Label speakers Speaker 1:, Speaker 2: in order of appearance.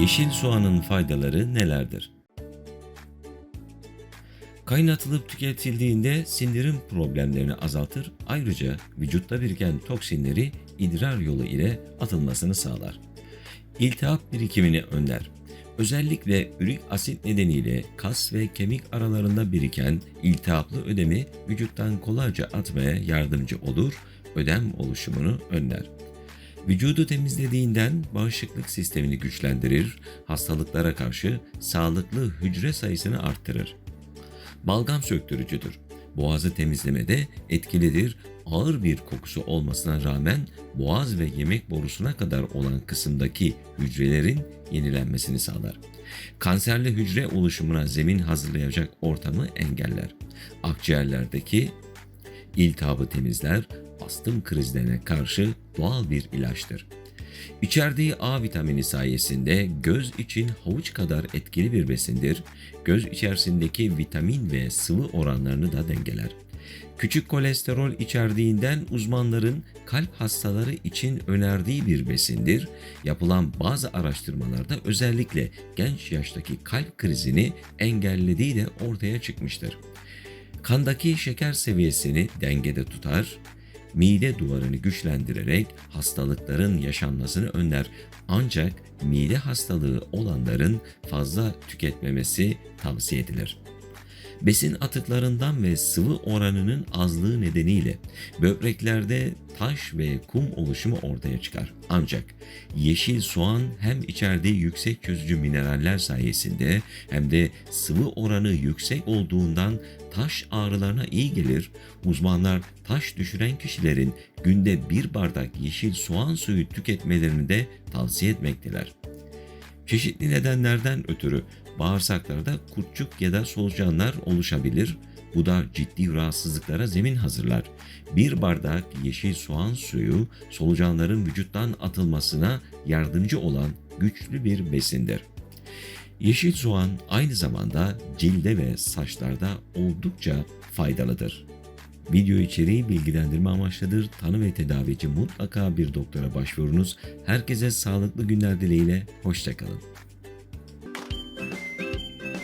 Speaker 1: Yeşil soğanın faydaları nelerdir? Kaynatılıp tüketildiğinde sindirim problemlerini azaltır, ayrıca vücutta biriken toksinleri idrar yolu ile atılmasını sağlar. İltihap birikimini önler. Özellikle ürik asit nedeniyle kas ve kemik aralarında biriken iltihaplı ödemi vücuttan kolayca atmaya yardımcı olur, ödem oluşumunu önler. Vücudu temizlediğinden bağışıklık sistemini güçlendirir, hastalıklara karşı sağlıklı hücre sayısını arttırır. Balgam söktürücüdür. Boğazı temizlemede etkilidir. Ağır bir kokusu olmasına rağmen boğaz ve yemek borusuna kadar olan kısımdaki hücrelerin yenilenmesini sağlar. Kanserli hücre oluşumuna zemin hazırlayacak ortamı engeller. Akciğerlerdeki iltihabı temizler, astım krizlerine karşı doğal bir ilaçtır. İçerdiği A vitamini sayesinde göz için havuç kadar etkili bir besindir. Göz içerisindeki vitamin ve sıvı oranlarını da dengeler. Küçük kolesterol içerdiğinden uzmanların kalp hastaları için önerdiği bir besindir. Yapılan bazı araştırmalarda özellikle genç yaştaki kalp krizini engellediği de ortaya çıkmıştır. Kandaki şeker seviyesini dengede tutar, mide duvarını güçlendirerek hastalıkların yaşanmasını önler. Ancak mide hastalığı olanların fazla tüketmemesi tavsiye edilir. Besin atıklarından ve sıvı oranının azlığı nedeniyle böbreklerde taş ve kum oluşumu ortaya çıkar. Ancak yeşil soğan hem içerdiği yüksek çözücü mineraller sayesinde hem de sıvı oranı yüksek olduğundan taş ağrılarına iyi gelir. Uzmanlar taş düşüren kişilerin günde bir bardak yeşil soğan suyu tüketmelerini de tavsiye etmekteler. Çeşitli nedenlerden ötürü bağırsaklarda kurtçuk ya da solucanlar oluşabilir. Bu da ciddi rahatsızlıklara zemin hazırlar. Bir bardak yeşil soğan suyu solucanların vücuttan atılmasına yardımcı olan güçlü bir besindir. Yeşil soğan aynı zamanda cilde ve saçlarda oldukça faydalıdır. Video içeriği bilgilendirme amaçlıdır. Tanı ve tedavi için mutlaka bir doktora başvurunuz. Herkese sağlıklı günler dileğiyle. Hoşçakalın.